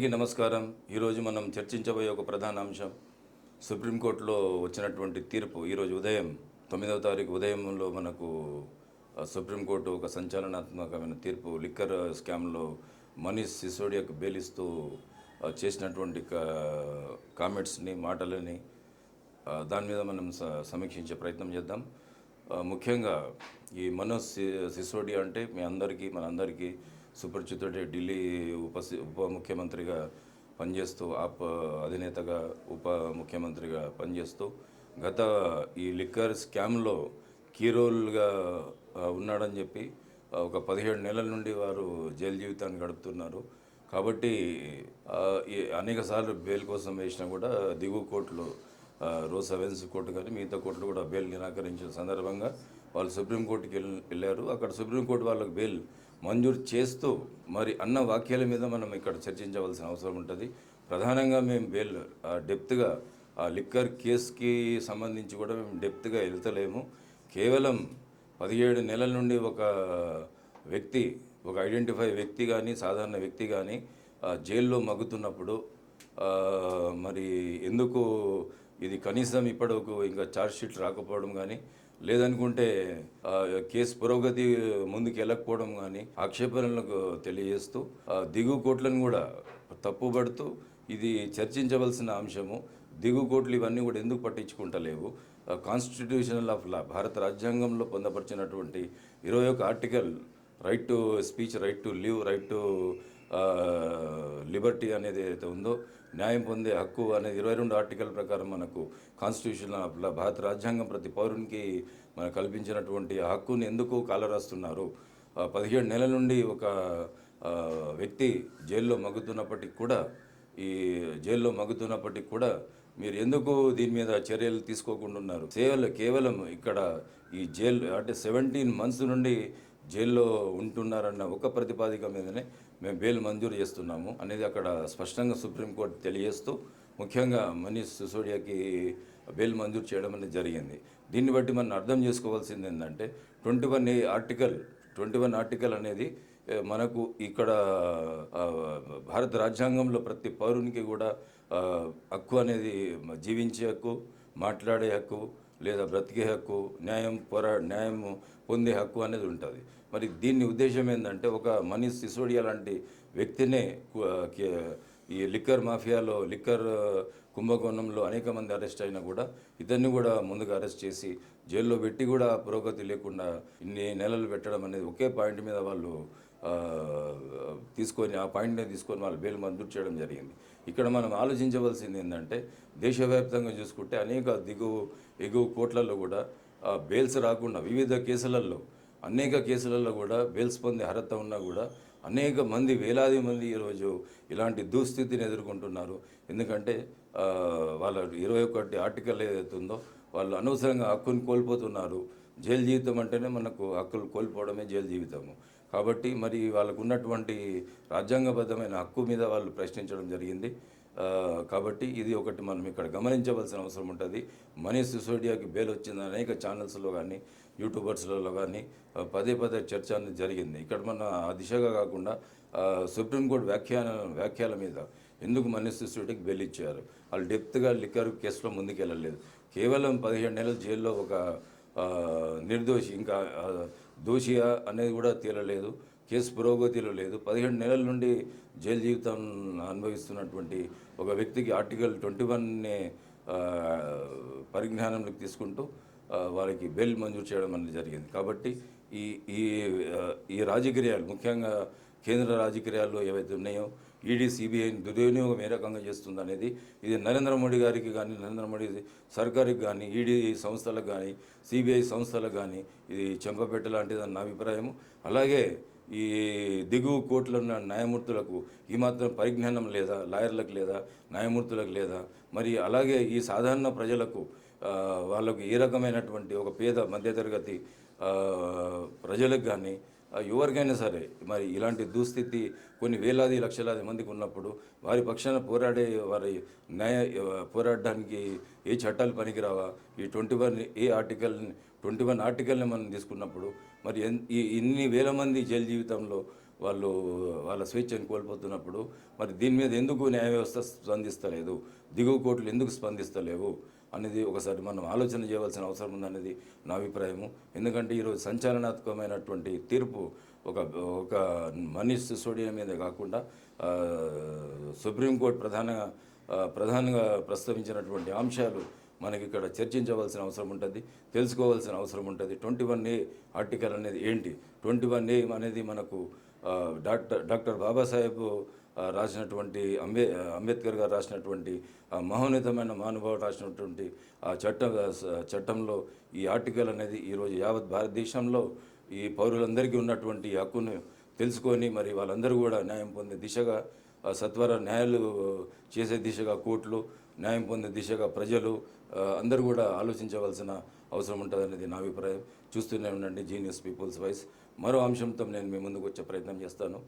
అందరికీ నమస్కారం. ఈరోజు మనం చర్చించబోయే ఒక ప్రధాన అంశం. సుప్రీంకోర్టులో వచ్చినటువంటి తీర్పు ఈరోజు ఉదయం తొమ్మిదవ తారీఖు ఉదయంలో మనకు సుప్రీంకోర్టు ఒక సంచలనాత్మకమైన తీర్పు లిక్కర్ స్కామ్లో మనీష్ సిసోడియాకు బేలిస్తూ చేసినటువంటి కా- కామెంట్స్ని మాటలని దాని మీద మనం స- సమీక్షించే ప్రయత్నం చేద్దాం. ముఖ్యంగా ఈ మనోజ్ సి- సిసోడియా అంటే మీ అందరికీ మనందరికీ సుపరిచితుడే ఢిల్లీ ఉప ఉప ముఖ్యమంత్రిగా పనిచేస్తూ ఆప్ అధినేతగా ఉప ముఖ్యమంత్రిగా పనిచేస్తూ గత ఈ లిక్కర్ స్కామ్లో కీరోల్గా ఉన్నాడని చెప్పి ఒక పదిహేడు నెలల నుండి వారు జైలు జీవితాన్ని గడుపుతున్నారు. కాబట్టి అనేక సార్లు బెయిల్ కోసం వేసినా కూడా దిగువ కోర్టులో రోజు సెవెన్స్ కోర్టు కానీ మిగతా కోర్టులు కూడా బెయిల్ నిరాకరించిన సందర్భంగా వాళ్ళు సుప్రీంకోర్టుకి వెళ్ళి వెళ్ళారు. అక్కడ సుప్రీంకోర్టు వాళ్ళకి బెయిల్ మంజూరు చేస్తూ మరి అన్న వాక్యాల మీద మనం ఇక్కడ చర్చించవలసిన అవసరం ఉంటుంది. ప్రధానంగా మేము బెయిల్ డెప్త్గా ఆ లిక్కర్ కేసుకి సంబంధించి కూడా మేము డెప్త్గా వెళ్తలేము. కేవలం పదిహేడు నెలల నుండి ఒక వ్యక్తి ఒక ఐడెంటిఫై వ్యక్తి కానీ సాధారణ వ్యక్తి కానీ జైల్లో మగ్గుతున్నప్పుడు మరి ఎందుకు ఇది కనీసం ఇప్పటివరకు ఇంకా ఛార్జ్ షీట్ రాకపోవడం కానీ లేదనుకుంటే కేసు పురోగతి ముందుకు వెళ్ళకపోవడం కానీ ఆక్షేపణలకు తెలియజేస్తూ దిగు దిగువ కోట్లను కూడా తప్పుపడుతూ ఇది చర్చించవలసిన అంశము. దిగువ కోట్లు ఇవన్నీ కూడా ఎందుకు పట్టించుకుంటలేవు? కాన్స్టిట్యూషనల్ ఆఫ్ లా భారత రాజ్యాంగంలో పొందపరిచినటువంటి ఇరవై ఒక article right to speech right to live right to liberty అనేది ఏదైతే ఉందో న్యాయం పొందే హక్కు అనేది ఇరవై రెండు ఆర్టికల్ ప్రకారం మనకు కాన్స్టిట్యూషన్ ఆఫ్ భారత రాజ్యాంగం ప్రతి పౌరునికి మనకు కల్పించినటువంటి ఆ హక్కుని ఎందుకు కాలరాస్తున్నారు? పదిహేడు నెలల నుండి ఒక వ్యక్తి జైల్లో మగ్గుతున్నప్పటికి కూడా ఈ జైల్లో మగ్గుతున్నప్పటికి కూడా మీరు ఎందుకు దీని మీద చర్యలు తీసుకోకుండా ఉన్నారు? సేవలు కేవలం ఇక్కడ ఈ జైలు అంటే సెవెంటీన్ మంత్స్ నుండి జైల్లో ఉంటున్నారన్న ఒక ప్రతిపాదిక మీదనే మేము బెయిల్ మంజూరు చేస్తున్నాము అనేది అక్కడ స్పష్టంగా సుప్రీంకోర్టు తెలియజేస్తూ ముఖ్యంగా మనీష్ సిసోడియాకి బెయిల్ మంజూరు చేయడం అనేది జరిగింది. దీన్ని బట్టి మనం అర్థం చేసుకోవాల్సింది ఏంటంటే twenty one article twenty one article అనేది మనకు ఇక్కడ భారత రాజ్యాంగంలో ప్రతి పౌరునికి కూడా హక్కు అనేది జీవించే హక్కు మాట్లాడే హక్కు లేదా బ్రతికే హక్కు న్యాయం పోరా న్యాయం పొందే హక్కు అనేది ఉంటుంది. మరి దీని ఉద్దేశం ఏంటంటే ఒక మనీష్ సిసోడియా లాంటి వ్యక్తినే ఈ లిక్కర్ మాఫియాలో లిక్కర్ కుంభకోణంలో అనేక మంది అరెస్ట్ అయినా కూడా ఇతన్ని కూడా ముందుగా అరెస్ట్ చేసి జైల్లో పెట్టి కూడా పురోగతి లేకుండా ఇన్ని నెలలు పెట్టడం అనేది ఒకే పాయింట్ మీద వాళ్ళు తీసుకొని ఆ పాయింట్ని తీసుకొని వాళ్ళు బెయిల్ మంజూరు చేయడం జరిగింది. ఇక్కడ మనం ఆలోచించవలసింది ఏంటంటే దేశవ్యాప్తంగా చూసుకుంటే అనేక దిగువ ఎగువ కోట్లలో కూడా బెయిల్స్ రాకుండా వివిధ కేసులలో అనేక కేసులలో కూడా బెయిల్స్ పొందే అర్హత ఉన్నా కూడా అనేక మంది వేలాది మంది ఈరోజు ఇలాంటి దుస్థితిని ఎదుర్కొంటున్నారు. ఎందుకంటే వాళ్ళ ఇరవై ఒకటి ఆర్టికల్ ఏదైతే ఉందో వాళ్ళు అనవసరంగా హక్కుని కోల్పోతున్నారు. జైలు జీవితం అంటేనే మనకు హక్కులు కోల్పోవడమే జైలు జీవితము. కాబట్టి మరి వాళ్ళకు ఉన్నటువంటి రాజ్యాంగబద్ధమైన హక్కు మీద వాళ్ళు ప్రశ్నించడం జరిగింది. కాబట్టి ఇది ఒకటి మనం ఇక్కడ గమనించవలసిన అవసరం ఉంటుంది. మనీష్ సిసోడియాకి బెయిల్ వచ్చింది అనేక ఛానల్స్లో కానీ యూట్యూబర్స్లలో కానీ పదే పదే చర్చ అనేది జరిగింది. ఇక్కడ మన ఆ దిశగా కాకుండా సుప్రీంకోర్టు వ్యాఖ్యాన వ్యాఖ్యల మీద ఎందుకు మనీష్ సిసోడియాకి బెయిల్ ఇచ్చారు వాళ్ళు డెప్త్గా లిక్కర్ కేసులో ముందుకెళ్ళలేదు. కేవలం పదిహేడు నెలల జైల్లో ఒక నిర్దోషి ఇంకా దోషియా అనేది కూడా తేలలేదు కేసు పురోగతిలో లేదు పదిహేడు నెలల నుండి జైలు జీవితం అనుభవిస్తున్నటువంటి ఒక వ్యక్తికి ఆర్టికల్ ట్వంటీ వన్ని పరిజ్ఞానంలోకి తీసుకుంటూ వారికి బెయిల్ మంజూరు చేయడం అనేది జరిగింది. కాబట్టి ఈ ఈ ఈ రాజకీయాలు ముఖ్యంగా కేంద్ర రాజకీయాల్లో ఏవైతే ఉన్నాయో ఈడీ సిబిఐని దుర్వినియోగం ఏ రకంగా చేస్తుంది అనేది ఇది నరేంద్ర మోడీ గారికి కానీ నరేంద్ర మోడీ సర్కారుకి కానీ ఈడీ సంస్థలకు కానీ సిబిఐ సంస్థలకు కానీ ఇది చెంపపెట్ట లాంటిదని నా అభిప్రాయము అలాగే ఈ దిగువ కోర్టులో ఉన్న న్యాయమూర్తులకు ఈ మాత్రం పరిజ్ఞానం లేదా లాయర్లకు లేదా న్యాయమూర్తులకు లేదా మరి అలాగే ఈ సాధారణ ప్రజలకు వాళ్ళకు ఏ రకమైనటువంటి ఒక పేద మధ్యతరగతి ప్రజలకు కానీ ఎవరికైనా సరే మరి ఇలాంటి దుస్థితి కొన్ని వేలాది లక్షలాది మందికి ఉన్నప్పుడు వారి పక్షాన పోరాడే వారి న్యాయ పోరాడడానికి ఏ చట్టాలు పనికిరావా? ఈ twenty one A article twenty one ఆర్టికల్ని మనం తీసుకున్నప్పుడు మరి ఎన్- ఈ ఇన్ని వేల మంది జైలు జీవితంలో వాళ్ళు వాళ్ళ స్వేచ్ఛను కోల్పోతున్నప్పుడు మరి దీని మీద ఎందుకు న్యాయ వ్యవస్థ స్పందిస్తలేదు? దిగువ కోర్టులు ఎందుకు స్పందిస్తలేవు? అనేది ఒకసారి మనం ఆలోచన చేయవలసిన అవసరం ఉందనేది నా అభిప్రాయము. ఎందుకంటే ఈరోజు సంచలనాత్మకమైనటువంటి తీర్పు ఒక ఒక మనీష్ సిసోడియా మీద కాకుండా సుప్రీంకోర్టు ప్రధాన ప్రధానంగా ప్రస్తావించినటువంటి అంశాలు మనకి ఇక్కడ చర్చించవలసిన అవసరం ఉంటుంది తెలుసుకోవాల్సిన అవసరం ఉంటుంది. ట్వంటీ వన్ ఏ ఆర్టికల్ అనేది ఏంటి? ట్వంటీ వన్ ఏ అనేది మనకు డాక్టర్ డాక్టర్ బాబాసాహెబ్ రాసినటువంటి అంబే అంబేద్కర్ గారు రాసినటువంటి మహోన్నతమైన మహానుభావుడు రాసినటువంటి ఆ చట్ట చట్టంలో ఈ ఆర్టికల్ అనేది ఈరోజు యావత్ భారతదేశంలో ఈ పౌరులందరికీ ఉన్నటువంటి హక్కును తెలుసుకొని మరి వాళ్ళందరూ కూడా న్యాయం పొందే దిశగా సత్వర న్యాయాలు చేసే దిశగా కోర్టులు న్యాయం పొందే దిశగా ప్రజలు అందరూ కూడా ఆలోచించవలసిన అవసరం ఉంటుందనేది నా అభిప్రాయం. చూస్తూనే ఉండండి జీనియస్ పీపుల్స్ వాయిస్ మరో అంశంతో నేను మీ ముందుకు వచ్చే ప్రయత్నం చేస్తాను.